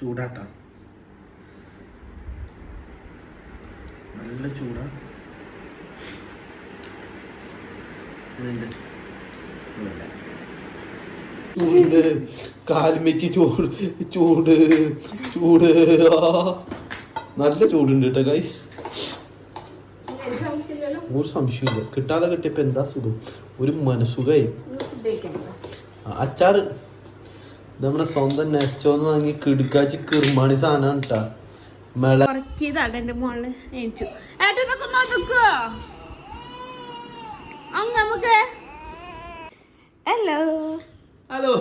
ചൂടാട്ടാ. നല്ല ചൂടാ. ചൂട്. കാൽമയ്ക്ക് ചൂട്. ചൂട്. ചൂട്. ആ. നല്ല ചൂടുണ്ട് കേട്ടോ ഗൈസ് ഒരു സംശയമില്ല കിട്ടാതെ കിട്ടിയപ്പോ എന്താ സുഖം? ഒരു മനസ്സുഖായി. ആ, അച്ചാറ്. ഇത് നമ്മുടെ സ്വന്തം നെസ്റ്റോന്ന് വാങ്ങി കിടുക്കാച്ചി കിർമാണി സാധനം കേട്ടാ മെള ഉറക്കിയതാണ് എന്റെ മോൾ എണീച്ചു ഏട്ടനൊക്കെ നോക്കോ. അങ്ങ് നമുക്ക് ഹലോ ഹലോ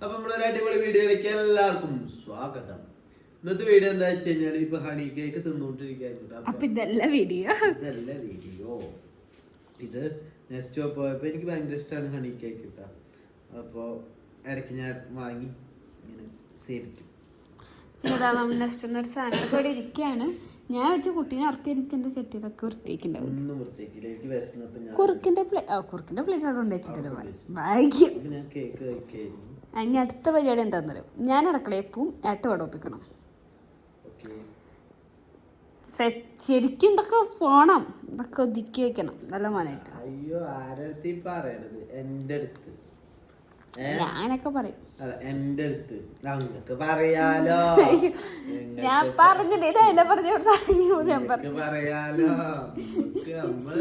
അപ്പൊ നമ്മളൊരു അടിപൊളി വീഡിയോയിലേക്ക് എല്ലാവർക്കും സ്വാഗതം. ഇന്നത്തെ വീഡിയോ എന്താ വെച്ച് കഴിഞ്ഞാൽ ഇപ്പൊ ഹണി കേക്ക് തിന്നോണ്ടിരിക്കുന്നു ഇതല്ല വീഡിയോ. ഇതല്ല വീഡിയോ. ഇത് നെക്സ്റ്റ് പോയപ്പോ എനിക്ക് ഭയങ്കര ഇഷ്ടമാണ് ഹണി കേക്ക് കിട്ടാ അപ്പോ ഇടയ്ക്ക് ഞാൻ വാങ്ങി. ഇങ്ങനെ സേവിക്കും നെക്സ്റ്റ് എന്നൊരു സാധനം. ഇവിടെ ഇരിക്കുകയാണ് ഞാൻ വെച്ച കുട്ടീനെ ഇറക്കി എനിക്ക് സെറ്റ് ചെയ്തൊക്കെ വൃത്തിയാക്കിണ്ടാവും ഒന്നും വൃത്തിയാക്കില്ല എനിക്ക് വിശന്നപ്പോ ഞാൻ കുറുക്കിന്റെ പ്ലേറ്റ് കുറുക്കിന്റെ പ്ലേറ്റ് അവിടെ കൊണ്ട് വെച്ചിട്ടല്ലോ ഭാഗ്യം. അപ്പൊ ഞാൻ കേക്ക് കഴിക്കായിരുന്നു. ഇനി അടുത്ത പരിപാടി എന്താന്ന് പറയും ഞാൻ അടുക്കളയിൽ പോവും ഏട്ട ഇവിടെ ഒപ്പിക്കണം ഓക്കെ ശരിക്കും ഇതൊക്കെ പോണം. ഇതൊക്കെ ഒതുക്കി വെക്കണം. നല്ല മോനായിട്ട്. അയ്യോ ആരടുത്ത് പറയണത്? എന്റെ അടുത്ത്. ഞാനൊക്കെ പറയും. അല്ല എന്റെ അടുത്ത്. പറയാലോ. ഞാൻ പറഞ്ഞില്ല? ഇതല്ല പറഞ്ഞു പറയാലോ.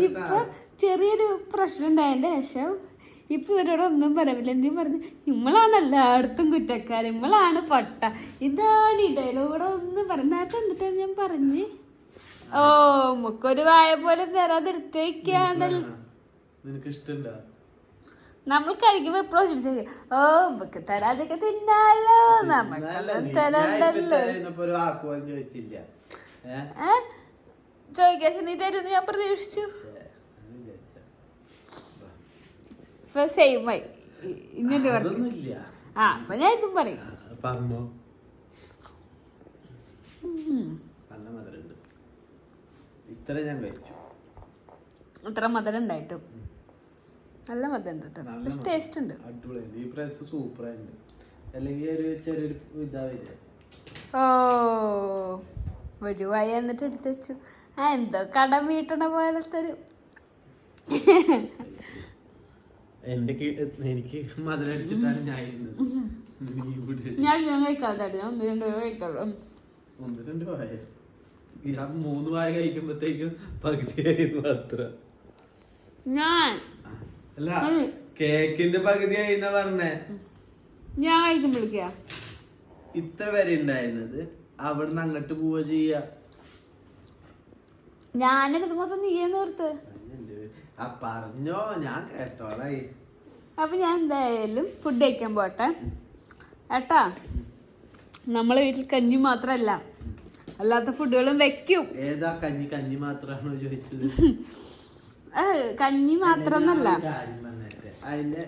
ഇപ്പൊ ചെറിയൊരു പ്രശ്നം ഉണ്ടായതിന്റെ ശേഷം ഇപ്പൊ ഇവരോട് ഒന്നും പറയില്ല എന്തെങ്കിലും പറഞ്ഞു? നിങ്ങളാണ് എല്ലായിടത്തും കുറ്റക്കാർ നിങ്ങളാണ് പട്ട. ഇതാണ് ഈ ഇവിടെ ഒന്നും പറഞ്ഞു നേരത്തെ എന്നിട്ടാണ് ഞാൻ പറഞ്ഞ്? ഓ മുക്കൊരു വായ പോലെ തരാതിരുത്തേക്കാണല്ലോ എടുത്ത് വെക്കാണ്ടല്ലോ നിനക്ക് ഇഷ്ടണ്ടാ? നമ്മൾ കഴിക്കുമ്പോ എപ്പോഴും ചോദിച്ചു ഓ നമുക്ക് തരാതൊക്കെ തിന്നാലോ നമുക്കൊന്നും തരണ്ടല്ലോ. ചോദിക്കാശ നീ തരുമെന്ന് ഞാൻ പ്രതീക്ഷിച്ചു. ഇപ്പൊ സെയിം ആയി. പറഞ്ഞു ആ അപ്പൊ ഞാൻ ഇതും പറയും. ഇത്ര മധുരം ഉണ്ടായിട്ടും. നല്ല മധുരം കേട്ടോ. പക്ഷെ ടേസ്റ്റ് ഉണ്ട്. അടിപൊളിയുണ്ട് ഈ പ്രൈസ് സൂപ്പറായിട്ടുണ്ട്. അല്ലെങ്കിൽ ഒരു ചെറിയൊരു ഇതാവില്ല ഓ ഒരു വായ എന്നിട്ട് എടുത്ത് വെച്ചു. ആ എന്തോ കടം വീട്ടണ പോലത്തെ ഒരു എന്റെ എനിക്ക് മധുരം അടിച്ചിട്ടാണ് ഞാൻ ഞാൻ ഞാൻ കഴിക്കാതെ ഒന്ന് രണ്ട് ഒന്ന് രണ്ട് വായ. ഞാൻ മൂന്ന് വായ കഴിക്കുമ്പോഴത്തേക്കും പകുതിയായിരുന്നു മാത്രം. ഞാൻ അല്ല കേക്കിന്റെ പകുതി ആയിരുന്ന പറഞ്ഞേ. ഞാൻ കഴിക്കുമ്പോഴേക്കാ ഇത്ര വരെ ഉണ്ടായിരുന്നത് അവിടുന്ന് അങ്ങോട്ട് പോവുക ചെയ്യാ. ഞാനെടുക്കുമ്പോ നീയെ നിർത്ത്. ആ പറഞ്ഞോ ഞാൻ കേട്ടോളായി. അപ്പൊ ഞാൻ എന്തായാലും ഫുഡ് കഴിക്കാൻ പോട്ടെ. ഏട്ടാ നമ്മളെ വീട്ടിൽ കഞ്ഞി മാത്രല്ല. അല്ലാത്ത ഫുഡുകളും വെക്കും. ഏതാ കഞ്ഞി? കഞ്ഞി മാത്രമാണോ ചോദിച്ചത്? കഞ്ഞി മാത്രമൊന്നല്ല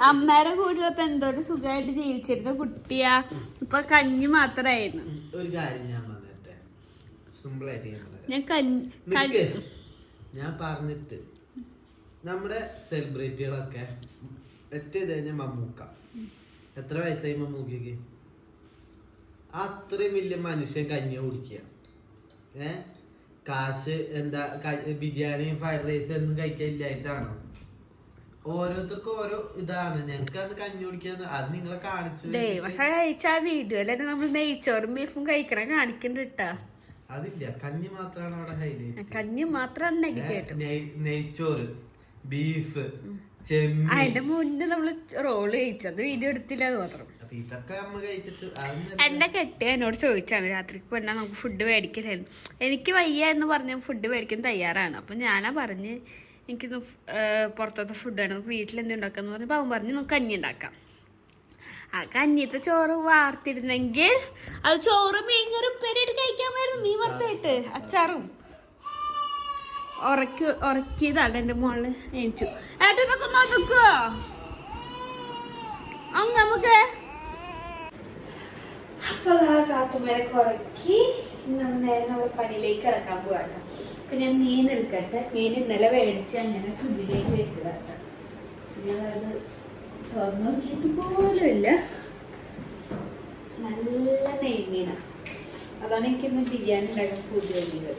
അമ്മേരെ കൂടെ ഇപ്പൊ എന്തോ ഒരു കൂടെയപ്പോ എന്തോരം സുഖമായിട്ട് ജീവിച്ചിരുന്ന കുട്ടിയാ. ഇപ്പൊ കഞ്ഞി മാത്രായിരുന്നു. ഒരു കാര്യം ഞാൻ പറഞ്ഞിട്ടെ. ഞാൻ കഞ്ഞി ഞാൻ പറഞ്ഞിട്ട് നമ്മുടെ സെലിബ്രിറ്റികളൊക്കെ ഏറ്റവും ഇത് കഴിഞ്ഞ മമ്മൂക്ക. എത്ര വയസ്സായി മമ്മൂക്കയ്ക്ക് അത്രയും വലിയ മനുഷ്യൻ കഞ്ഞി കുടിക്കുക. ഏ? കാശ് എന്താ ബിരിയാണിയും ബിരിയാണി ഫ്രൈഡ് റൈസ് ഒന്നും കഴിക്കാനില്ലായിട്ടാണോ ഓരോരുത്തർക്കും ഓരോ ഇതാണ്. ഞങ്ങൾക്ക് അത് കഞ്ഞി കുടിക്കാൻ അത് നിങ്ങളെ കാണിച്ചു പക്ഷെ വീഡിയോ നമ്മൾ നെയ്ച്ചോറും ബീഫും കഴിക്കണ കാണിക്കണ്ട അതില്ല കഞ്ഞി മാത്രമാണ് അവിടെ ഹൈലൈറ്റ് കഞ്ഞി മാത്രമാണ് നെഗറ്റീവ് നെയ്ച്ചോറ് ബീഫ് ചെമ്മീൻ. അതിന്റെ മുന്നേ നമ്മൾ റോൾ കഴിച്ചു. അത് വീഡിയോ എടുത്തില്ല അത് മാത്രം. എന്റെ കെട്ടിയ എന്നോട് ചോദിച്ചാണ് രാത്രിക്ക് പോന്നാ നമുക്ക് ഫുഡ് മേടിക്കലായിരുന്നു. എനിക്ക് വയ്യ എന്ന് പറഞ്ഞ ഫുഡ് മേടിക്കാൻ തയ്യാറാണ്. അപ്പൊ ഞാനാ പറഞ്ഞ് എനിക്കിന്ന് പുറത്തത്തെ ഫുഡാണ് നമുക്ക് വീട്ടിൽ എന്ത് ഉണ്ടാക്കാന്ന് പറഞ്ഞപ്പോ അവൻ പറഞ്ഞു നമുക്ക് കഞ്ഞി ഉണ്ടാക്കാം. ആ കഞ്ഞിത്തെ ചോറ് വാർത്തിരുന്നെങ്കിൽ അത് ചോറ് മീൻകറി ഉപ്പേരിയായിട്ട് കഴിക്കാമായിരുന്നു. മീൻ വറുത്തായിട്ട്. അച്ചാറും. ഉറക്കി ഉറക്കിയതാണ് എന്റെ മോൾ എണിച്ചു. ഏട്ടനൊക്കെ നോക്കുവോ അങ്ങ് നമുക്ക് അപ്പൊ കാത്തുമേലൊക്കെ കുറക്കി നമ്മൾ നേരെ നമ്മൾ പണിയിലേക്ക് ഇറക്കാൻ പോവാട്ടോ. അപ്പൊ ഞാൻ മീൻ എടുക്കട്ടെ. മീൻ ഇന്നലെ മേടിച്ച് അങ്ങനെ ഫ്രിഡ്ജിലേക്ക് വെച്ചതാട്ടോ അത് തുറന്നു നോക്കിയിട്ട് പോലും ഇല്ല നല്ല നെയ്മീനാ അതാണ് എനിക്കിന്ന് ബിരിയാണി ഉണ്ടാക്കാൻ പുതിയ വലിയത്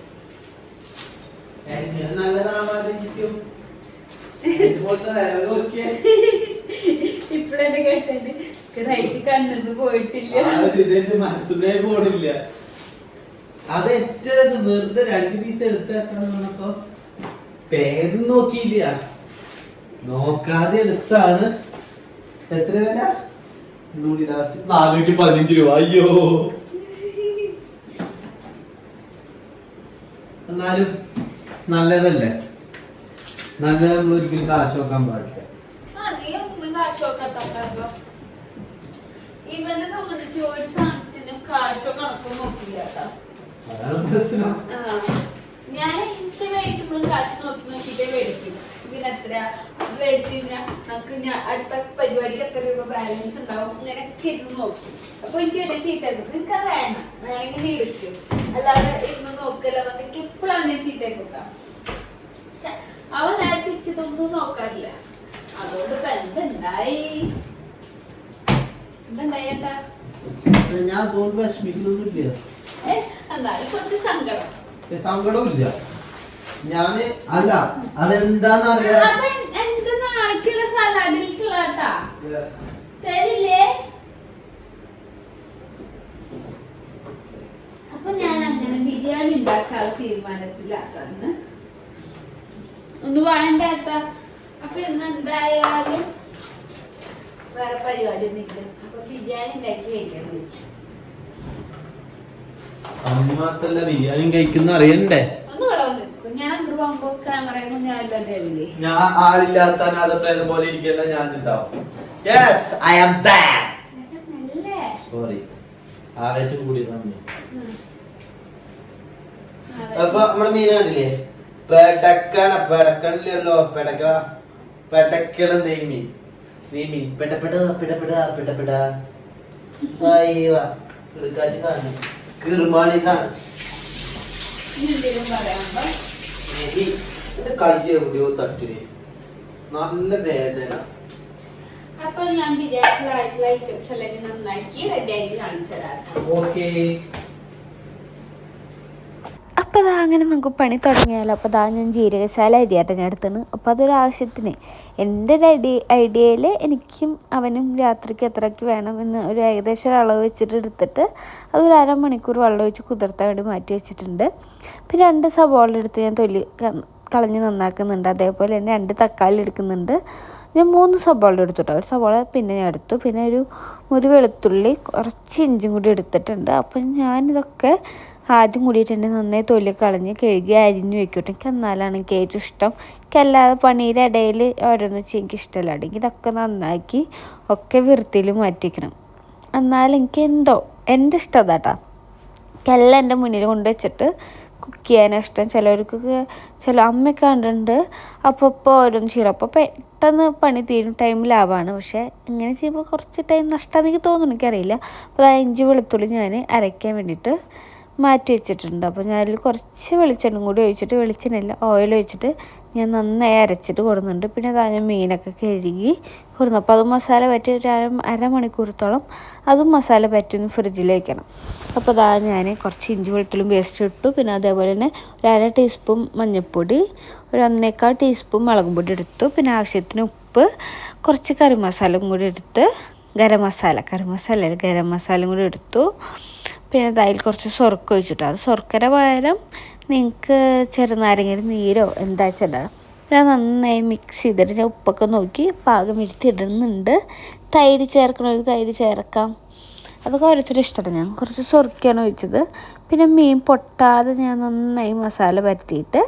ഇപ്പഴെന്നെ കേട്ടെ മനസ്സിലേ പോണില്ല. അത് ഏറ്റവും വെറുതെ രണ്ട് പീസ് എടുത്തേക്കാന്നപ്പോ പേര് നോക്കിയില്ല. നോക്കാതെ എടുത്താണ്. എത്ര വില? നൂറ്റി നാനൂറ്റി പതിനഞ്ച് രൂപ. അയ്യോ. എന്നാലും നല്ലതല്ലേ? നല്ല ഒരിക്കലും കാശ് നോക്കാൻ പാടില്ല ആ, നീ ഒന്നും കാശൊക്കെ തട്ടാറുണ്ടോ? ഇവനെ സംബന്ധിച്ച് ഒരു സാധനത്തിനും കാശോ കണക്കോ നോക്കില്ല കേട്ടോ. ഞാൻ എന്ത് മേടിക്കുമ്പോഴും കാശ് നോക്കി നോക്കിട്ടേ മേടിക്കും. പിന്നെ എത്ര അത് മേടിച്ചു കഴിഞ്ഞാൽ നമുക്ക് ഞാൻ അടുത്ത പരിപാടിക്ക് എത്ര രൂപ ബാലൻസ് ഉണ്ടാവും ഇങ്ങനെയൊക്കെ ഇരുന്ന് നോക്കും. അപ്പൊ എനിക്ക് വേണ്ടി ചീത്ത നിനക്ക് അത് വേണം വേണമെങ്കിൽ നീ എടുക്കും. അല്ലാതെ ഇരുന്ന് നോക്കല്ല എന്നൊക്കെ എപ്പോഴാണ് ഞാൻ ചീത്ത കൂട്ടാം. പക്ഷെ അവൻ നേരെ തിരിച്ചിട്ടൊന്നും നോക്കാറില്ല. അതുകൊണ്ട് ഇപ്പൊ എന്തുണ്ടായി? എന്തുണ്ടായി ഏട്ടാ? ഞാൻ അതുകൊണ്ട് വിഷമിക്കുന്നൊന്നുമില്ല. എന്നാലും കുറച്ച് സങ്കടം. ഞാൻ അല്ല അതെന്താന്ന് അറിയാ അപ്പൊ ഞാൻ അങ്ങനെ ബിരിയാണി തീരുമാനത്തിലാക്കാന്ന്. ഒന്ന് വേണ്ട ഏട്ടാ അപ്പൊ ഇന്ന് എന്തായാലും വേറെ പരിപാടി ഒന്നുമില്ല അപ്പൊ ബിരിയാണി ഉണ്ടാക്കി കഴിക്കാൻ വിളിച്ചു. അമ്മത്തല്ല ബിരിയാണി കഴിക്കുന്ന അറിയണ്ടേ? ഒന്ന് ഇവിടെ വന്ന് നിൽക്കും. ഞാൻ അങ്ങോട്ട് പോകുമ്പോ ക്യാമറയും ഞാൻ അല്ലേ ഞാൻ ആളില്ലാത്ത അനാഥപ്രേതം പോലെ ഇരിക്കല്ല ഞാൻ ഉണ്ടാവും യെസ് ഐ ആം നല്ലേ. സോറി ആവേശം. അപ്പൊ മീൻ കണ്ടില്ലേ? പെടക്കണ പെടക്കണില്ലല്ലോ പെടക്ക പെടക്കണ നെയ്മീൻ നെയ്മീൻ പെട്ടപ്പെട്ട പെട്ടപ്പെട പെട്ടപ്പെട അയ്യോ എടുക്കാച്ച സാധനം കിർമാണി സാധനം ഇനി എന്തെങ്കിലും പറയാനുണ്ടോ എടി, എന്റെ കൈ എവിടെയോ തട്ടിന്. നല്ല വേദന. അപ്പൊ ഞാൻ ആഴ്ചയിലെ ഐറ്റംസ് ഇനി നന്നാക്കി റെഡി ആയി കാണിച്ചു തരാം. ഓക്കേ അപ്പോൾ അതാ അങ്ങനെ നമുക്ക് പണി തുടങ്ങിയാലോ? അപ്പോൾ അതാ ഞാൻ ജീരകശാല അരിയാട്ടെ ഞാൻ എടുത്തത് അപ്പോൾ അതൊരു ആവശ്യത്തിന്. എന്റെ ഒരു ഐഡിയ ഐഡിയയിൽ എനിക്കും അവനും രാത്രിക്ക് എത്രയ്ക്ക് വേണം എന്ന് ഒരു ഏകദേശം ഒരു അളവ് വെച്ചിട്ട് എടുത്തിട്ട് അതൊരു അരമണിക്കൂർ വെള്ളം ഒഴിച്ച് കുതിർത്താൻ വേണ്ടി മാറ്റി വെച്ചിട്ടുണ്ട്. പിന്നെ രണ്ട് സവാള എടുത്ത് ഞാൻ തൊല്ലി കളഞ്ഞ് നന്നാക്കുന്നുണ്ട്. അതേപോലെ തന്നെ രണ്ട് തക്കാളി എടുക്കുന്നുണ്ട്. ഞാൻ മൂന്ന് സവാള എടുത്തു കേട്ടോ ഒരു സവാള പിന്നെ ഞാൻ എടുത്തു. പിന്നെ ഒരു ഒരു വെളുത്തുള്ളി കുറച്ച് ഇഞ്ചും കൂടി എടുത്തിട്ടുണ്ട്. അപ്പം ഞാനിതൊക്കെ ആദ്യം കൂടിയിട്ട് തന്നെ നന്നായി തൊലി കളഞ്ഞ് കഴുകി അരിഞ്ഞു വെക്കട്ടെ എനിക്ക് എന്നാലാണ് എനിക്ക് ഏറ്റവും ഇഷ്ടം. എനിക്ക് അല്ലാതെ പണിയുടെ ഇടയിൽ ഓരോന്ന് വെച്ചാൽ എനിക്ക് ഇഷ്ടമല്ല. അല്ലെങ്കിൽ ഇതൊക്കെ നന്നാക്കി ഒക്കെ വൃത്തിയിൽ മാറ്റിക്കണം എന്നാലെനിക്ക് എന്തോ എന്റെ ഇഷ്ടം അതാട്ടാ. എല്ലാം എന്റെ മുന്നിൽ കൊണ്ട് വെച്ചിട്ട് കുക്ക് ചെയ്യാനാണ് ഇഷ്ടം. ചിലവർക്ക് ചില അമ്മയൊക്കെ കണ്ടിട്ടുണ്ട്. അപ്പോൾ ഇപ്പോൾ ഓരോന്ന് ചെയ്യണം. അപ്പോൾ പെട്ടെന്ന് പണി തീരും ടൈം ലാഭമാണ് പക്ഷേ ഇങ്ങനെ ചെയ്യുമ്പോൾ കുറച്ച് ടൈം നഷ്ടമാണെന്ന് എനിക്ക് തോന്നുന്നു. എനിക്കറിയില്ല. അപ്പോൾ ആ ഇഞ്ചി വെളുത്തുള്ളി ഞാൻ അരയ്ക്കാൻ വേണ്ടിയിട്ട് മാറ്റി വെച്ചിട്ടുണ്ട്. അപ്പോൾ ഞാൻ അതിൽ കുറച്ച് വെളിച്ചെണ്ണ കൂടി ഒഴിച്ചിട്ട് വെളിച്ചെണ്ണയില്ല ഓയിൽ ഒഴിച്ചിട്ട് ഞാൻ നന്നായി അരച്ചിട്ട് കൊടുക്കുന്നുണ്ട്. പിന്നെ അതാ ഞാൻ മീനൊക്കെ കഴുകി കൊടുന്നു അപ്പോൾ അത് മസാല പറ്റി ഒരു അര അരമണിക്കൂറത്തോളം അതും മസാല പറ്റി ഒന്ന് ഫ്രിഡ്ജിൽ വയ്ക്കണം അപ്പോൾ അതാ ഞാൻ കുറച്ച് ഇഞ്ചി വെളുത്തുള്ളും പേസ്റ്റ് ഇട്ടു. പിന്നെ അതേപോലെ തന്നെ ഒരു അര ടീസ്പൂൺ മഞ്ഞൾപ്പൊടി ഒരു ഒന്നേക്കാൾ ടീസ്പൂൺ മുളക് പൊടി എടുത്തു. പിന്നെ ആവശ്യത്തിന് ഉപ്പ് കുറച്ച് കറി മസാലയും കൂടി എടുത്ത് ഗരം മസാല കറി മസാല ഗരം മസാലയും കൂടി എടുത്തു. പിന്നെ അതിൽ കുറച്ച് സ്വർക്ക ഒഴിച്ചിട്ട്. അത് സ്വർക്കര പകരം നിങ്ങൾക്ക് ചെറുനാരങ്ങയുടെ നീരോ എന്താ വെച്ചാൽ ഞാൻ നന്നായി മിക്സ് ചെയ്തിട്ട് ഞാൻ ഉപ്പൊക്കെ നോക്കി പാകം ഇരുത്തിയിടുന്നുണ്ട് തൈര് ചേർക്കണമെങ്കിൽ തൈര് ചേർക്കാം. അതൊക്കെ ഓരോരുത്തർ ഇഷ്ടമാണ്. ഞാൻ കുറച്ച് സ്വർക്കയാണ് ഒഴിച്ചത്. പിന്നെ മീൻ പൊട്ടാതെ ഞാൻ നന്നായി മസാല പറ്റിയിട്ട്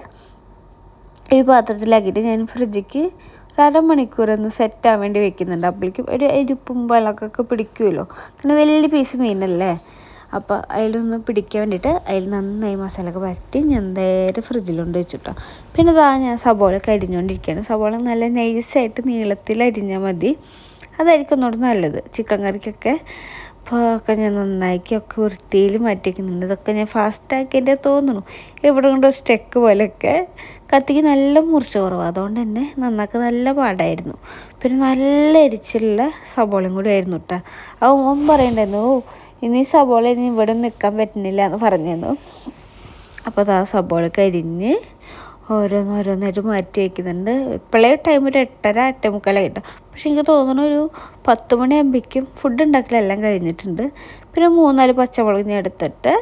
ഈ പാത്രത്തിലാക്കിയിട്ട് ഞാൻ ഫ്രിഡ്ജിക്ക് ഒരു അരമണിക്കൂർ ഒന്ന് സെറ്റ് ആവാൻ വേണ്ടി വെക്കുന്നുണ്ട്. അപ്പോഴേക്കും ഒരു എരിപ്പും വിളക്കൊക്കെ പിടിക്കുമല്ലോ. അങ്ങനെ വലിയ പീസ് മീനല്ലേ? അപ്പോൾ അതിലൊന്ന് പിടിക്കാൻ വേണ്ടിയിട്ട് അതിൽ നന്നായി മസാലയൊക്കെ വരട്ടി ഞാൻ നേരെ ഫ്രിഡ്ജിലുണ്ട് വെച്ചിട്ടോ. പിന്നെ ഇതാ ഞാൻ സബോളയൊക്കെ അരിഞ്ഞുകൊണ്ടിരിക്കുകയാണ് സബോള നല്ല നൈസായിട്ട് നീളത്തിൽ അരിഞ്ഞാൽ മതി. അതായിരിക്കും ഒന്നുകൂടെ നല്ലത്. ചിക്കൻ കറിക്കൊക്കെ അപ്പോൾ ഒക്കെ ഞാൻ നന്നാക്കി ഒക്കെ വൃത്തിയിൽ മാറ്റി വയ്ക്കുന്നുണ്ട് ഇതൊക്കെ ഞാൻ ഫാസ്റ്റാക്കിന്റെ തോന്നുന്നു. എവിടെ കൊണ്ടോ സ്റ്റെക്ക് പോലെയൊക്കെ. കത്തിക്ക് നല്ല മുറിച്ച് കുറവ്. അതുകൊണ്ട് തന്നെ നന്നാക്കി നല്ല പാടായിരുന്നു. പിന്നെ നല്ല എരിച്ചുള്ള സബോളയും കൂടി ആയിരുന്നു കേട്ടോ ഓൻ പറയണ്ടായിരുന്നു ഇനി സബോള ഇനി ഇവിടെ നിൽക്കാൻ പറ്റുന്നില്ല എന്ന് പറഞ്ഞിരുന്നു. അപ്പോൾ ആ സബോള കരിഞ്ഞ് ഓരോന്നോരോന്നായിട്ട് മാറ്റി വയ്ക്കുന്നുണ്ട് ഇപ്പോഴേ ടൈം ഒരു എട്ടര എട്ടേ കേട്ടോ. പക്ഷെ എനിക്ക് തോന്നുന്നു ഒരു പത്ത് മണിയാകുമ്പോഴേക്കും ഫുഡ് ഉണ്ടാക്കലെല്ലാം കഴിഞ്ഞിട്ടുണ്ട്. പിന്നെ മൂന്നാൽ പച്ചമുളക് ഞാൻ എടുത്തിട്ട്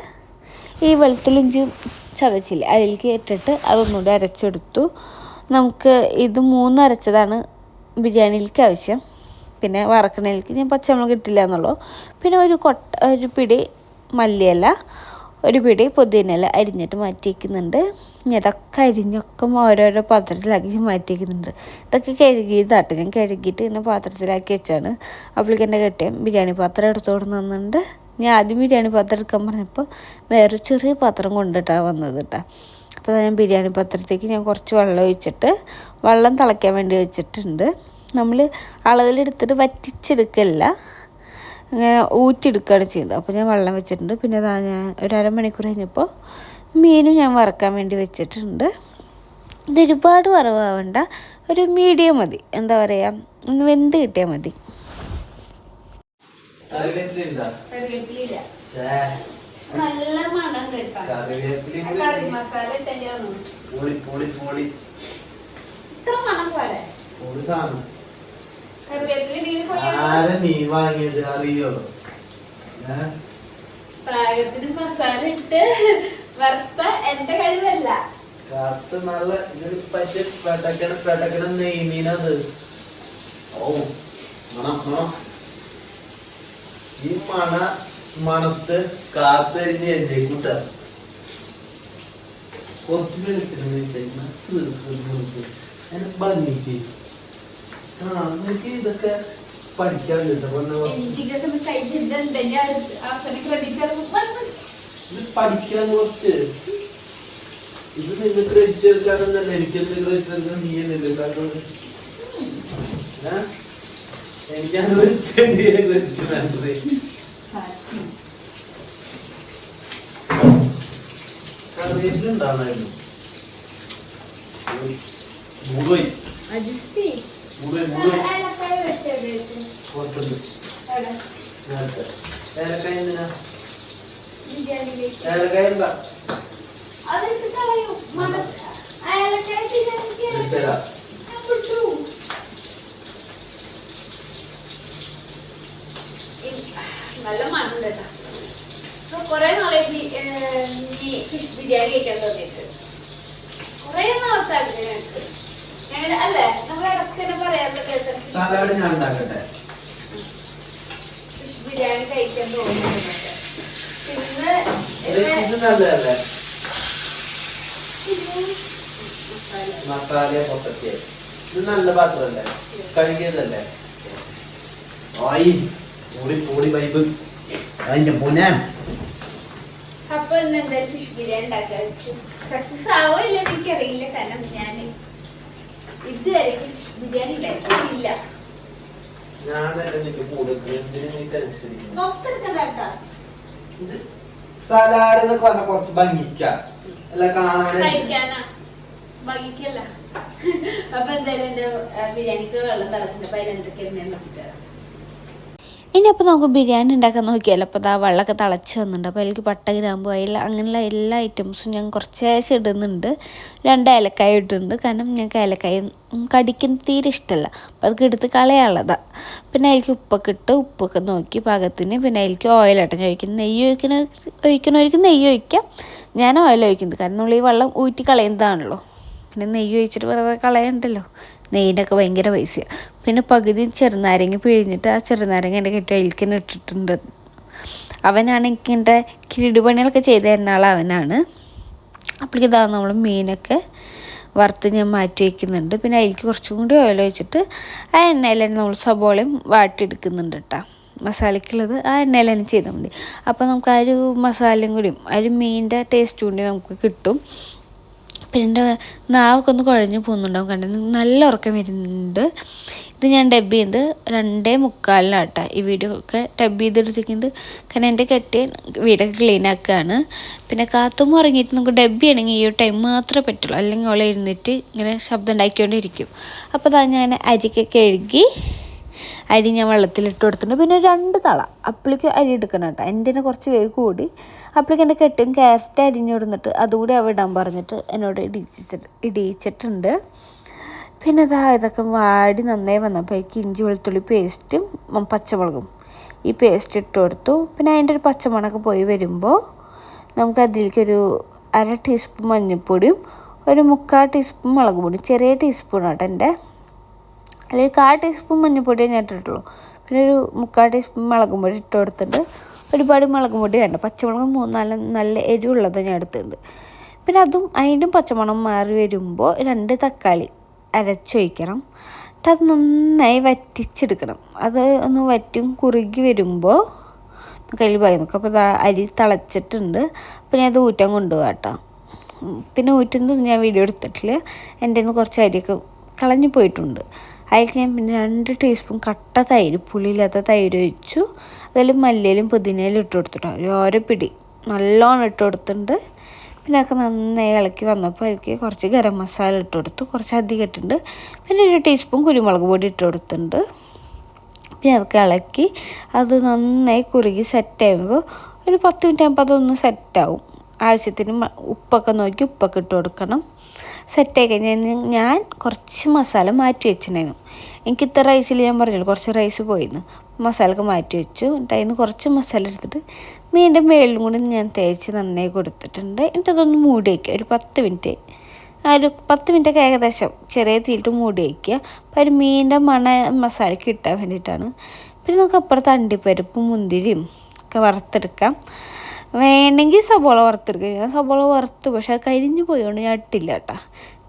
ഈ വെളുത്തുള്ളിഞ്ചും ചതച്ചില്ല അതിലേക്ക് ഇട്ടിട്ട് അതൊന്നുകൂടി അരച്ചെടുത്തു. നമുക്ക് ഇത് മൂന്ന് അരച്ചതാണ് ബിരിയാണിയിലേക്ക് ആവശ്യം. പിന്നെ വറക്കണേലേക്ക് ഞാൻ പച്ചമുളക് ഇട്ടില്ല എന്നുള്ളൂ പിന്നെ ഒരു കൊട്ട ഒരു പിടി മല്ലിയില ഒരു പിടി പുതിനയില അരിഞ്ഞിട്ട് മാറ്റിയിരിക്കുന്നുണ്ട് ഇതൊക്കെ അരിഞ്ഞൊക്കെ ഓരോരോ പാത്രത്തിലാക്കി ഞാൻ മാറ്റി വയ്ക്കുന്നുണ്ട് ഇതൊക്കെ കഴുകിയതാട്ടെ. ഞാൻ കഴുകിയിട്ട് ഇങ്ങനെ പാത്രത്തിലാക്കി വെച്ചാണ്. അപ്പോഴേക്ക് എന്റെ കെട്ടിയൻ ബിരിയാണി പാത്രം എടുത്തോട് തന്നിട്ടുണ്ട്. ഞാൻ ആദ്യം ബിരിയാണി പാത്രം എടുക്കാൻ പറഞ്ഞപ്പോൾ വേറെ ചെറിയ പാത്രം കൊണ്ടിട്ടാണ് വന്നത് കേട്ടോ. അപ്പോൾ ഞാൻ ബിരിയാണി പാത്രത്തേക്ക് ഞാൻ കുറച്ച് വെള്ളം ഒഴിച്ചിട്ട് വെള്ളം തിളയ്ക്കാൻ വേണ്ടി വെച്ചിട്ടുണ്ട്. നമ്മൾ അളവിലെടുത്തിട്ട് വറ്റിച്ചെടുക്കല്ല. അങ്ങനെ ഊറ്റിയെടുക്കുകയാണ് ചെയ്യുന്നത് അപ്പോൾ ഞാൻ വെള്ളം വെച്ചിട്ടുണ്ട്. പിന്നെ അതാ ഞാൻ ഒരു അരമണിക്കൂർ കഴിഞ്ഞപ്പോൾ മീനും ഞാൻ വറക്കാൻ വേണ്ടി വെച്ചിട്ടുണ്ട്. ഇതൊരുപാട് വറവാവണ്ട ഒരു മീഡിയം മതി. എന്താ പറയുക? ഒന്ന് വെന്ത് കിട്ടിയാൽ മതി. നല്ല മണം കേട്ടോ. മസാല. ഇത്ര മണം പോലെ പൊളി സാധനം. കറിവേപ്പില ഇടയിൽ പൊടിയാണ് ആരാ നീ വാങ്ങിയത്? അറിയോ? ഏ? പാകത്തിന് മസാല ഇട്ട് വറുത്ത എന്റെ കഴിവല്ല. കറുത്ത് നല്ല ഇതിൽ പറ്റി പെട്ടക്കണ പെട്ടക്കണ നെയ്മീനത്. ഓ മണം മണം. ഈ മണ മണത്ത് കാത്തരിഞ്ഞ് എന്റെ കൂട്ട വെളുത്തിരുന്ന് ഭംഗിക്ക്. ആ നിനക്ക് ഇതൊക്കെ ക്രെഡിറ്റ് ഇത് പഠിക്കാൻ കുറച്ച്. ഇത് നിങ്ങൾ ക്രെഡിറ്റ് എടുക്കാണെന്നല്ല എനിക്കെന്ത് ക്രെഡിറ്റ് എടുക്കാൻ നീ എന്നില്ല കാരണം എനിക്കാണ് ഒരു ക്രെഡിറ്റ് വേണ്ടത്. കറിവേപ്പിലുണ്ടാവണായിരുന്നു മൂടുപോയി ഏലക്കായ വെച്ചത് പുറത്തുണ്ട്? നേരത്തെ ഏലക്കായ എന്തിനാ ഏലക്കായ എന്താ എടുത്തരാ നല്ല മണ്ണുണ്ട് കേട്ടോ കൊറേ നാളെ ഫിഷ് ബിരിയാണി കഴിക്കാൻ തോന്നിയിട്ട് കൊറേ നാളത്തെ ആഗ്രഹം ഞങ്ങൾ അല്ലേ നമ്മൾ ഇടയ്ക്ക് തന്നെ പറയാറുള്ള കേസ് സാലാഡ് ഞാൻ ഉണ്ടാക്കട്ടെ. ഫിഷ് ബിരിയാണി കഴിക്കാൻ തോന്നുന്നുണ്ട്. പിന്നെ ഇത് നല്ലതല്ലേ? മസാല പൊട്ടത്തിയ. ഇത് നല്ല പാത്രമല്ലേ? കഴുകിയതല്ലേ? ആയി. കൂടി കൂടി വൈബ് അതിന്റെ പുനെ അപ്പൊ ഇന്ന് എന്തായാലും ഫിഷ് ബിരിയാണി ഉണ്ടാക്കാൻ വെച്ചു. സക്സസ് ആവോ ഇല്ല എനിക്കറിയില്ല. കാരണം ഞാൻ ഇതുവരെ ഫിഷ് ബിരിയാണി ഇല്ല ഞാൻ? സലാഡ് എന്നൊക്കെ പറഞ്ഞ കുറച്ച് ഭംഗിക്കാം. അല്ല കാണാൻ ഭംഗിക്കല്ല. അപ്പൊ എന്തായാലും എന്റെ ബിരിയാണിക്ക് വെള്ളം തിളച്ചിട്ടുണ്ട് അപ്പൊ അതിനെന്തൊക്കെ നോക്കിത്തരാം ഇനി അപ്പോൾ നമുക്ക് ബിരിയാണി ഉണ്ടാക്കാൻ നോക്കിയാലോ. അപ്പോൾ ആ വെള്ളമൊക്കെ തിളച്ച് വന്നിട്ടുണ്ട്. അപ്പോൾ അതിലേക്ക് പട്ട ഗ്രാമ്പു അതിൽ അങ്ങനെയുള്ള എല്ലാ ഐറ്റംസും ഞാൻ കുറച്ചേശം ഇടുന്നുണ്ട്. രണ്ട് ഏലക്കായ ഇട്ടിട്ടുണ്ട്. കാരണം ഞങ്ങൾക്ക് ഏലക്കായ കടിക്കുന്ന തീരെ ഇഷ്ടമല്ല. അപ്പോൾ അതൊക്കെ എടുത്ത് കളയാനുള്ളതാണ് പിന്നെ അതിലേക്ക് ഉപ്പൊക്കെ ഇട്ട് ഉപ്പൊക്കെ നോക്കി പാകത്തിന്. പിന്നെ അതിലേക്ക് ഓയിലാട്ടം ചോദിക്കുന്നത് നെയ്യ് ഒഴിക്കണ ഒഴിക്കണവർക്ക് നെയ്യ് ഒഴിക്കാം. ഞാൻ ഓയിൽ ഒഴിക്കുന്നത്. കാരണം നമ്മൾ ഈ വെള്ളം ഊറ്റി കളയുന്നതാണല്ലോ. പിന്നെ നെയ്യ് ഒഴിച്ചിട്ട് വെറുതെ കളയണ്ടല്ലോ. നെയ്യിന്റെ ഒക്കെ ഭയങ്കര പൈസയാണ് പിന്നെ പകുതി ചെറുനാരങ്ങ പിഴിഞ്ഞിട്ട് ആ ചെറുനാരങ്ങ എന്റെ കെട്ടി ഇട്ടിട്ടുണ്ട്. അവനാണ് എനിക്ക് എന്റെ കിടുപണികളൊക്കെ ചെയ്തു തരുന്ന ആൾ അവനാണ് അപ്പോഴേക്കും നമ്മൾ മീനൊക്കെ വറുത്ത് ഞാൻ മാറ്റി വയ്ക്കുന്നുണ്ട്. പിന്നെ അതിലേക്ക് കുറച്ചും കൂടി ഓയിൽ ഒഴിച്ചിട്ട് ആ എണ്ണയിൽ തന്നെ നമ്മൾ സബോളയും വാട്ടിയെടുക്കുന്നുണ്ട് കേട്ടോ. മസാലയ്ക്കുള്ളത് ആ എണ്ണയിൽ തന്നെ ചെയ്താൽ മതി. അപ്പോൾ നമുക്ക് ആ ഒരു മസാലയും കൂടിയും ആ ഒരു മീനിന്റെ ടേസ്റ്റ് കൂടി നമുക്ക് കിട്ടും. പിന്നെ എന്റെ നാവൊക്കെ ഒന്ന് കുഴഞ്ഞു പോകുന്നുണ്ടാവും കണ്ടത് നല്ല ഉറക്കം വരുന്നുണ്ട്. ഇത് ഞാൻ ഡബ് ചെയ്ത് രണ്ടേ മുക്കാലിനാട്ടോ. ഈ വീഡിയോ ഒക്കെ ഡബ് ചെയ്തെടുത്തിരിക്കുന്നത്. കാരണം എന്റെ കെട്ടി വീടൊക്കെ ക്ലീൻ ആക്കുകയാണ്. പിന്നെ കാത്തും ഉറങ്ങിയിട്ട് നമുക്ക് ഡബ് ചെയ്യണമെങ്കിൽ ഈ ഒരു ടൈം മാത്രമേ പറ്റുള്ളൂ. അല്ലെങ്കിൽ അവളെ ഇരുന്നിട്ട് ഇങ്ങനെ ശബ്ദം ഉണ്ടാക്കിക്കൊണ്ടിരിക്കും. അപ്പോൾ അതാ ഞാൻ അരിക്കൊക്കെ കഴുകി അരി ഞാൻ വെള്ളത്തിലിട്ട് കൊടുത്തിട്ടുണ്ട്. പിന്നെ രണ്ട് തള. അപ്പിളിക്ക് അരി എടുക്കണം കേട്ടോ. എന്റെ തന്നെ കുറച്ച് വേവ് കൂടി. അപ്പിളിക്ക് എന്റെ കെട്ടും ക്യാരറ്റ് അരിഞ്ഞു കൊടുത്തിട്ട് അതുകൂടി അവ ഇടാൻ പറഞ്ഞിട്ട് എന്നോട് ഇടിച്ചിട്ട് ഇടിയിച്ചിട്ടുണ്ട് പിന്നെ അതാ ഇതൊക്കെ വാടി നന്നായി വന്നപ്പോഴേക്ക് ഇഞ്ചി വെളുത്തുള്ളി പേസ്റ്റും പച്ചമുളകും ഈ പേസ്റ്റ് ഇട്ട് കൊടുത്തു. പിന്നെ അതിന്റെ ഒരു പച്ചമുളക് പോയി വരുമ്പോൾ നമുക്ക് അതിലേക്കൊരു അര ടീസ്പൂൺ മഞ്ഞൾപ്പൊടിയും ഒരു മുക്കാൽ ടീസ്പൂൺ മുളക് പൊടി ചെറിയ ടീസ്പൂൺ ആട്ടോ എന്റെ. അല്ലെങ്കിൽ കാൽ ടീസ്പൂൺ മഞ്ഞൾപ്പൊടിയേ ഞാൻ ഇട്ടിട്ടുള്ളൂ. പിന്നെ ഒരു മുക്കാൽ ടീസ്പൂൺ മുളകും പൊടി ഇട്ട് കൊടുത്തിട്ട് ഒരുപാട് മുളകും പൊടി വേണ്ട. പച്ചമുളക് മൂന്നാൽ നല്ല എരിവുള്ളത് ഞാൻ എടുത്തത്. പിന്നെ അതും അതിന്റെ പച്ചമണം മാറി വരുമ്പോൾ രണ്ട് തക്കാളി അരച്ചൊഴിക്കണം എന്നിട്ട് അത് നന്നായി വറ്റിച്ചെടുക്കണം. അത് ഒന്ന് വറ്റും കുറുകി വരുമ്പോൾ കയ്യിൽ പോയി നോക്കും. അപ്പോൾ അരി തിളച്ചിട്ടുണ്ട്. അപ്പോൾ ഞാൻ അത് ഊറ്റാൻ കൊണ്ടുപോകാം കേട്ടോ. പിന്നെ ഊറ്റുന്നതൊന്നും ഞാൻ വീഡിയോ എടുത്തിട്ടില്ല. എന്റെ നിന്ന് കുറച്ച് അരിയൊക്കെ കളഞ്ഞു പോയിട്ടുണ്ട്. അതിലേക്ക് ഞാൻ പിന്നെ രണ്ട് ടീസ്പൂൺ കട്ട തൈര് പുളിയില്ലാത്ത തൈര് ഒഴിച്ചു. അതിൽ മല്ലിയിലും പുതിനയിലും ഇട്ട് കൊടുത്തിട്ടോ. ഒരു ഓരോ പിടി. നല്ലോണം ഇട്ട് കൊടുത്തിട്ടുണ്ട്. പിന്നെ ഒക്കെ നന്നായി ഇളക്കി വന്നപ്പോൾ അതിലേക്ക് കുറച്ച് ഗരം മസാല ഇട്ട് കൊടുത്തു. കുറച്ച് അധികം ഇട്ടിട്ടുണ്ട്. പിന്നെ ഒരു ടീസ്പൂൺ കുരുമുളക് പൊടി ഇട്ട് കൊടുത്തിട്ടുണ്ട്. പിന്നെ അതൊക്കെ ഇളക്കി അത് നന്നായി കുറുകി സെറ്റ് ആകുമ്പോൾ ഒരു പത്ത് മിനിറ്റ് ആകുമ്പോൾ അതൊന്ന് സെറ്റാവും ആവശ്യത്തിന് ഉപ്പൊക്കെ നോക്കി ഉപ്പൊക്കെ ഇട്ട് കൊടുക്കണം. സെറ്റായി കഴിഞ്ഞാൽ ഞാൻ കുറച്ച് മസാല മാറ്റി വെച്ചിട്ടുണ്ടായിരുന്നു. എനിക്ക് ഇത്ര റൈസിൽ ഞാൻ പറഞ്ഞല്ലോ? കുറച്ച് റൈസ് പോയിന്ന്. മസാലയൊക്കെ മാറ്റി വെച്ചു. എന്നിട്ട് അതിന് കുറച്ച് മസാല എടുത്തിട്ട് മീന്റെ മേളിലും കൂടി ഞാൻ തേച്ച് നന്നായി കൊടുത്തിട്ടുണ്ട്. എന്നിട്ട് അതൊന്ന് മൂടി വയ്ക്കുക ഒരു പത്ത് മിനിറ്റ് ആ ഒരു പത്ത് മിനിറ്റൊക്കെ ഏകദേശം ചെറിയ തീയിട്ട് മൂടി വയ്ക്കുക അപ്പോൾ ഒരു മീനിന്റെ മണ മസാലയ്ക്ക് കിട്ടാൻ വേണ്ടിയിട്ടാണ്. പിന്നെ നമുക്ക് അപ്പുറത്ത് അണ്ടിപ്പരിപ്പും മുന്തിരിയും ഒക്കെ വറുത്തെടുക്കാം. വേണമെങ്കിൽ സബോള വറുത്തെടുക്കാം. ഞാൻ സബോള വറുത്തു പക്ഷെ അത് കരിഞ്ഞു പോയതുകൊണ്ട് ഞാൻ ഇട്ടില്ല കേട്ടോ.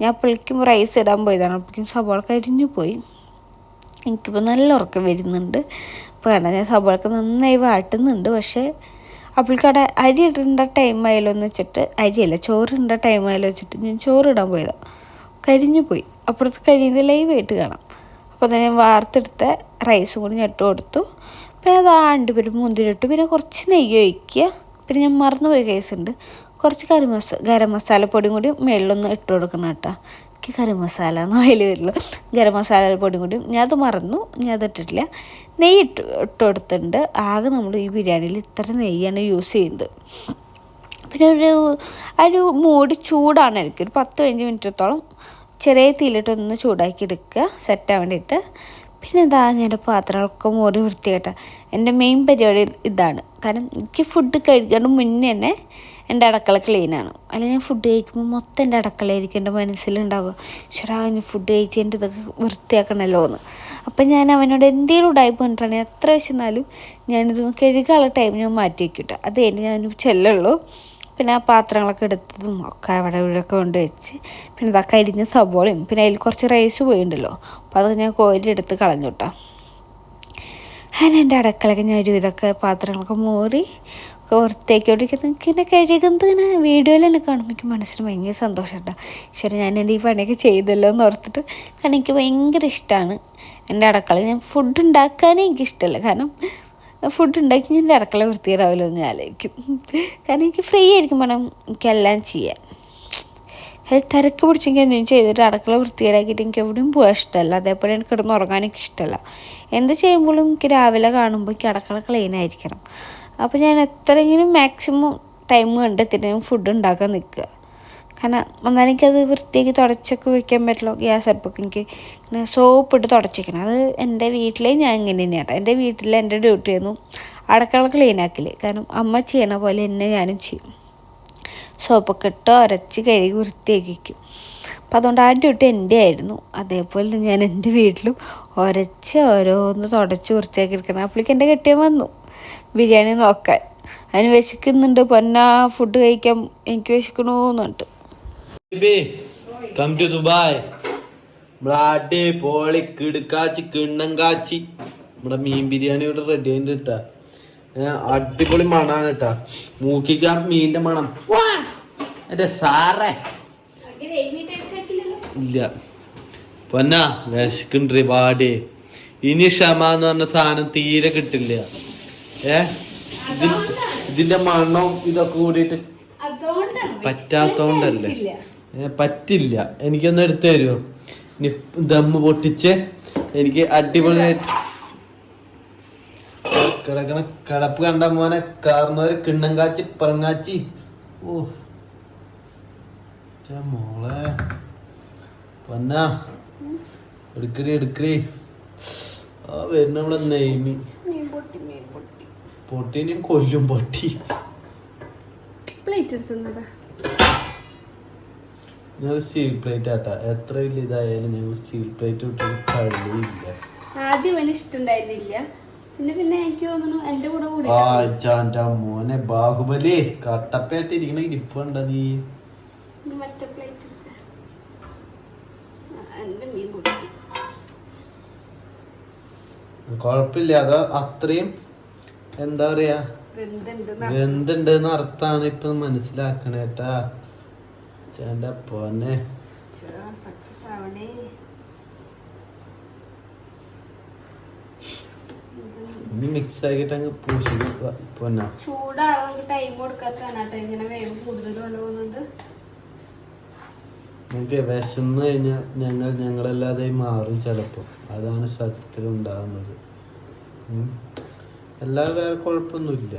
ഞാൻ അപ്പോഴേക്കും റൈസ് ഇടാൻ പോയതാണ്. അപ്പോഴേക്കും സബോള കരിഞ്ഞു പോയി. എനിക്കിപ്പോൾ നല്ല ഉറക്കം വരുന്നുണ്ട്. ഇപ്പോൾ വേണ്ട ഞാൻ സബോളക്ക് നന്നായി വാട്ടുന്നുണ്ട്. പക്ഷേ അപ്പോഴേക്കവിടെ അരി ഇടേണ്ട ടൈം ആയാലോ എന്ന് വെച്ചിട്ട് അരിയല്ല ചോറ് ഇടേണ്ട ടൈം ആയാലോ വെച്ചിട്ട് ഞാൻ ചോറ് ഇടാൻ പോയതാണ് കരിഞ്ഞു പോയി. അപ്പുറത്ത് കരിയുന്നത് ലൈവായിട്ട് കാണാം. അപ്പോൾ തന്നെ ഞാൻ വാർത്തെടുത്ത റൈസും കൂടി ഞെട്ട് കൊടുത്തു. പിന്നെ അത് ആണ്ട് മുന്തിരി ഇട്ടു പിന്നെ കുറച്ച് നെയ്യ് ഒഴിക്കുക. പിന്നെ ഞാൻ മറന്നുപോയ കേസുണ്ട് കുറച്ച് കറി മസാല ഗരം മസാലപ്പൊടിയും കൂടി മേളിലൊന്ന് ഇട്ട് കൊടുക്കണം കേട്ടോ. എനിക്ക് കറി മസാല എന്ന് അതിൽ വരുള്ളൂ. ഗരം മസാല പൊടിയും കൂടി. ഞാൻ അത് മറന്നു. ഞാൻ അത് ഇട്ടിട്ടില്ല. നെയ്യ് ഇട്ട് ഇട്ട് കൊടുത്തിട്ടുണ്ട്. ആകെ നമ്മൾ ഈ ബിരിയാണിയിൽ ഇത്ര നെയ്യാണ് യൂസ് ചെയ്യുന്നത്. പിന്നെ ഒരു ഒരു മൂടി ചൂടാണ് എനിക്ക്. ഒരു പത്ത് പതിനഞ്ച് മിനിറ്റത്തോളം ചെറിയ തീയിലിട്ടൊന്ന് ചൂടാക്കി എടുക്കുക. സെറ്റാൻ വേണ്ടിയിട്ട് പിന്നെ ഇതാ ഞാൻ പാത്രങ്ങളൊക്കെ മോറി വൃത്തിയായിട്ട എന്റെ മെയിൻ പരിപാടി ഇതാണ്. കാരണം എനിക്ക് ഫുഡ് കഴിക്കേണ്ട മുന്നേ തന്നെ എന്റെ അടുക്കള ക്ലീനാണ് അല്ലെങ്കിൽ ഞാൻ ഫുഡ് കഴിക്കുമ്പോൾ മൊത്തം എന്റെ അടുക്കളയായിരിക്കും എന്റെ മനസ്സിലുണ്ടാവുക. ശരാ ഫുഡ് കഴിച്ച് എന്റെ ഇതൊക്കെ വൃത്തിയാക്കണമല്ലോ എന്ന് അപ്പം ഞാൻ അവനോട് എന്തെങ്കിലും ഉണ്ടായി പറഞ്ഞിട്ടാണെങ്കിൽ എത്ര വെച്ചെന്നാലും ഞാനിതൊന്ന് കഴുകാനുള്ള ടൈം ഞാൻ മാറ്റി വയ്ക്കട്ടെ അത് കഴിഞ്ഞ് ഞാൻ ചെല്ലുള്ളൂ പിന്നെ ആ പാത്രങ്ങളൊക്കെ എടുത്തതും ഒക്കെ അവിടെ ഇവിടെയൊക്കെ കൊണ്ട് വെച്ച്. പിന്നെ ഇതൊക്കെ അരിഞ്ഞ സബോളയും പിന്നെ അതിൽ കുറച്ച് റൈസ് പോയിണ്ടല്ലോ. അപ്പോൾ അത് ഞാൻ കോരി എടുത്ത് കളഞ്ഞു കേട്ടോ അങ്ങനെ എന്റെ അടുക്കളയൊക്കെ ഞാൻ ഒരു ഇതൊക്കെ പാത്രങ്ങളൊക്കെ മോറി എനിക്ക് ഇങ്ങനെ കഴുകുന്നത് ഇങ്ങനെ വീഡിയോയിൽ തന്നെ കാണുമ്പോൾ എനിക്ക് മനസ്സിന് ഭയങ്കര സന്തോഷമുണ്ട് ശരി ഞാൻ എന്റെ ഈ പണിയൊക്കെ ചെയ്തല്ലോ എന്ന് ഓർത്തിട്ട് കാരണം എനിക്ക് ഭയങ്കര ഇഷ്ടമാണ് എന്റെ അടുക്കള ഞാൻ ഫുഡ് ഉണ്ടാക്കാനേ എനിക്കിഷ്ടമല്ല കാരണം ഫുഡ് ഉണ്ടാക്കി എന്റെ അടുക്കള വൃത്തികേടാവില്ല എന്ന് ആലോചിക്കും. കാരണം എനിക്ക് ഫ്രീ ആയിരിക്കും വേണം എനിക്കെല്ലാം ചെയ്യാൻ. അത് തിരക്ക് പിടിച്ചെങ്കിൽ എന്തെങ്കിലും ചെയ്തിട്ട് അടുക്കള വൃത്തിയിലാക്കിയിട്ട് എനിക്ക് എവിടെയും പോകാൻ ഇഷ്ടമല്ല. അതേപോലെ എനിക്ക് കിടന്ന് ഉറങ്ങാനൊക്കെ ഇഷ്ടമല്ല. എന്ത് ചെയ്യുമ്പോഴും എനിക്ക് രാവിലെ കാണുമ്പോൾ എനിക്ക് അടുക്കള ക്ലീൻ ആയിരിക്കണം. അപ്പോൾ ഞാൻ എത്രയെങ്കിലും മാക്സിമം ടൈം കണ്ടെത്തിയിട്ട് ഞാൻ ഫുഡ് ഉണ്ടാക്കാൻ നിൽക്കുക. കാരണം എന്നാലും എനിക്കത് വൃത്തിയാക്കി തുടച്ചൊക്കെ വയ്ക്കാൻ പറ്റുള്ളൂ ഗ്യാസ് അടുപ്പൊക്കെ എനിക്ക് ഇങ്ങനെ സോപ്പ് ഇട്ട് തുടച്ച് വെക്കണം അത് എന്റെ വീട്ടിലെ ഞാൻ ഇങ്ങനെ തന്നെയാണ് എന്റെ വീട്ടിലെ എന്റെ ഡ്യൂട്ടി ആയിരുന്നു അടക്കള ക്ലീൻ ആക്കൽ കാരണം അമ്മ ചെയ്യണ പോലെ എന്നെ ഞാനും ചെയ്യും. സോപ്പൊക്കെ ഇട്ട് ഉരച്ച് കഴുകി വൃത്തിയാക്കി വയ്ക്കും അപ്പം അതുകൊണ്ട് ആ ഡ്യൂട്ടി എന്റെ ആയിരുന്നു. അതേപോലെ ഞാൻ എന്റെ വീട്ടിലും ഉരച്ച് ഓരോന്ന് തുടച്ച് വൃത്തിയാക്കി എടുക്കണം. അപ്പോഴേക്ക് എന്റെ കെട്ടിയാൻ വന്നു. ബിരിയാണി നോക്കാൻ. അതിന് വിശക്കുന്നുണ്ട്. പൊന്നാ ഫുഡ് കഴിക്കാൻ എനിക്ക് വിശക്കണമെന്നുണ്ട് കം ടു ദുബായ് ബ്ലാഡ് പോളി കിടുക്കാച്ചി കിണ്ണം കാച്ചി നമ്മുടെ മീൻ ബിരിയാണി ഇവിടെ റെഡി ആയിട്ട് കിട്ടാ. അടിപൊളി മണാണ് കേട്ടാ. മൂക്കിക്കാൻ മീനിന്റെ മണം! എന്റെ സാറേ. ഇല്ല. പൊന്ന വിശക്കുണ്ട് പാടി ഇനി ക്ഷമ എന്ന് പറഞ്ഞ സാധനം തീരെ കിട്ടില്ല. ഏ? ഇത് ഇതിന്റെ മണം ഇതൊക്കെ കൂടിയിട്ട് പറ്റാത്തോണ്ടല്ലേ പറ്റില്ല. എനിക്കൊന്ന് എടുത്തു തരുമോ ഇനി ദമ്മ് പൊട്ടിച്ച് എനിക്ക് അടിപൊളിയായിട്ട് കിടക്കണ കിടപ്പ് കണ്ട മോനെ കാർന്നവര് കിണ്ണം കാച്ചി പറങ്ങാച്ചി ഓ. മോളെ. പൊന്ന. എടുക്കടി എടുക്കടി. ആ വരുന്ന നമ്മളെ നെയ്മി. പൊട്ടിനെയും കൊല്ലും പൊട്ടി. പ്ലേറ്റ് എടുത്തുന്നതാ ഞങ്ങൾ സ്റ്റീൽ പ്ലേറ്റ് ആട്ടാ. എത്ര വലിയ ഇതായാലും ഞങ്ങൾ സ്റ്റീൽ പ്ലേറ്റ് വിട്ടൊരു കഴിയില്ല ആദ്യം അവന് ഇഷ്ടമുണ്ടായിരുന്നില്ല പിന്നെ പിന്നെ എനിക്ക് തോന്നുന്നു എന്റെ കൂടെ കൂടി ആ ചാന്റെ മോനെ ബാഹുബലി. കട്ടപ്പയായിട്ട് ഇരിക്കണ ഇരിപ്പുണ്ട നീ. മറ്റേ പ്ലേറ്റ് എന്റെ മീൻ പൊട്ടി കൊഴപ്പില്ല അത് അത്രയും എന്താ പറയാ? വെന്തുണ്ട് എന്തുണ്ടെന്ന് അർത്ഥാണ് ഇപ്പൊ മനസ്സിലാക്കണേട്ടാ ചേന്റെ പോന്നെ. സക്സസ് ആവണേ. ഇനി മിക്സ് ആക്കിയിട്ട് അങ്ങ് പൂശി പൊന്ന. ചൂടാവാൻ ടൈം കൊടുക്കാത്തതാണ് ഇങ്ങനെ വേഗം കൂടുതൽ കൊണ്ടുപോകുന്നത്. നമുക്ക് വിശന്ന് കഴിഞ്ഞാൽ ഞങ്ങൾ ഞങ്ങളല്ലാതെ മാറും ചിലപ്പോ അതാണ് സത്യത്തിൽ ഉണ്ടാകുന്നത്. അല്ലാതെ വേറെ കുഴപ്പമൊന്നുമില്ല.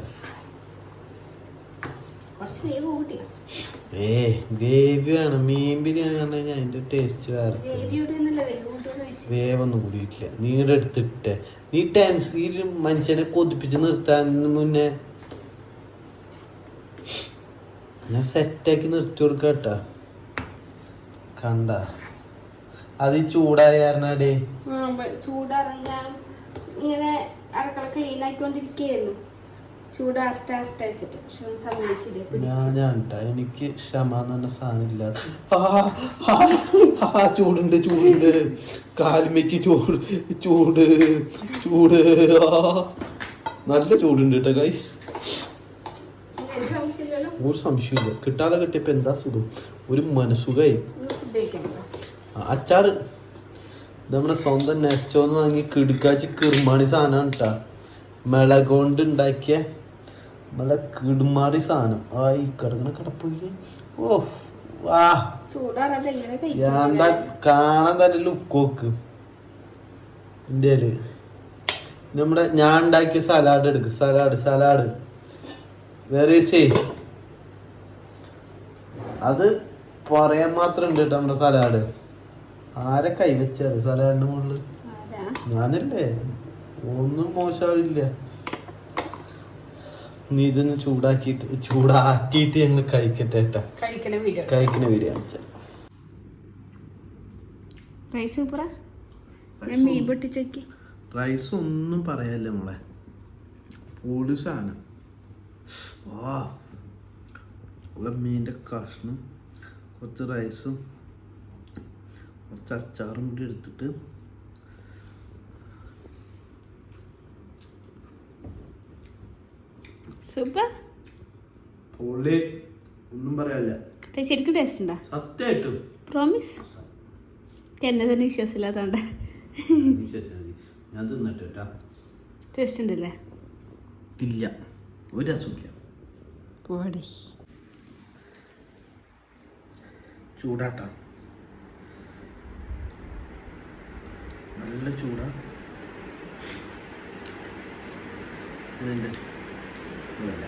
ഏ ഗ്രേവി വേണം. മീൻ ബിരിയാണി പറഞ്ഞു കഴിഞ്ഞാൽ അതിന്റെ ടേസ്റ്റ് വേറെ തന്നെ. ഗ്രേവിയുടെ ഒന്നല്ല വേവ് കൂട്ടുമെന്ന് വെച്ച് വേവൊന്നും കൂടിയിട്ടില്ല. നീയുടെ അടുത്തിട്ടെ നീ ടെൻഷൻ ഈ ഒരു മനുഷ്യനെ കൊതിപ്പിച്ച് നിർത്താൻ മുന്നേ ഞാൻ സെറ്റാക്കി നിർത്തി കൊടുക്കട്ട കേട്ടാ കണ്ട. അത് ചൂടായ കാരണടേ ചൂടാറാൻ ഞാൻ ഇങ്ങനെ അടുക്കള ക്ലീൻ ആക്കിക്കൊണ്ടിരിക്കുകയായിരുന്നു ചൂടാർട്ട് ആർട്ട് വെച്ചിട്ട് പക്ഷെ സമ്മതിച്ചില്ല. എനിക്ക് ക്ഷമ എന്ന് പറഞ്ഞ സാധനം ഇല്ല. ചൂടുണ്ട് ചൂടുണ്ട്. കാൽമയ്ക്ക് ചൂട് ചൂട് ചൂട്. നല്ല ചൂടുണ്ട് കേട്ടോ ഗൈസ് ഒരു സംശയമില്ല കിട്ടാതെ കിട്ടിയപ്പോ എന്താ സുഖം? ഒരു മനസുഖായി അച്ചാറ്. നമ്മുടെ സ്വന്തം നെസ്റ്റോന്ന് വാങ്ങി കിടുക്കാച്ചി കിർമാണി സാധനം കേട്ടാ മിളകൊണ്ട് ഉണ്ടാക്കിയ നല്ല കിടുമാടി സാധനം. ആയി ഈ കിടക്കണ ഓ വാ. എന്താ കാണാൻ തന്നെ ലുക്കോക്ക് ഇന്ത്യയിൽ. നമ്മുടെ ഞാൻ ഉണ്ടാക്കിയ സലാഡ് എടുക്ക്. സലാഡ് സലാഡ് വേറെ അത് പറയാൻ മാത്രം ഉണ്ട് കേട്ടോ നമ്മുടെ സലാഡ് ആരെ കൈവച്ചാറ് സലാഡിന്റെ മുകളിൽ ഞാനല്ലേ. ഒന്നും മോശമാവില്ല നീ ഇതൊന്ന് ചൂടാക്കിയിട്ട് ചൂടാക്കിയിട്ട് ഞങ്ങൾ കഴിക്കട്ടെ കേട്ടാ കഴിക്കണ വീഡിയോ കഴിക്കണ വീഡിയോ കാണിച്ചാ. റൈസ് സൂപ്പറാ ഞാൻ മീൻ പൊട്ടിച്ചോക്കി. റൈസ് ഒന്നും പറയാല്ല മോളെ? പൊടി സാധനം ആ മീന്റെ കഷ്ണം കുറച്ച് റൈസും കുറച്ച് അച്ചാറും കൂടി എടുത്തിട്ട് സൂപ്പർ പൊളി ഒന്നും പറയാല്ല ശരിക്കും ടേസ്റ്റ് ഉണ്ടോ? സത്യമായിട്ടും പ്രോമിസ് എന്നെ തന്നെ വിശ്വാസമില്ലാത്തതുകൊണ്ട് ഞാൻ തിന്നിട്ട് കേട്ടാ ടേസ്റ്റ് ഉണ്ടല്ലേ? ഇല്ല. ഒരു രസമില്ല പോടി. ചൂടാട്ട. നല്ല ചൂടാ. ഇതുണ്ട്. ഇതല്ല.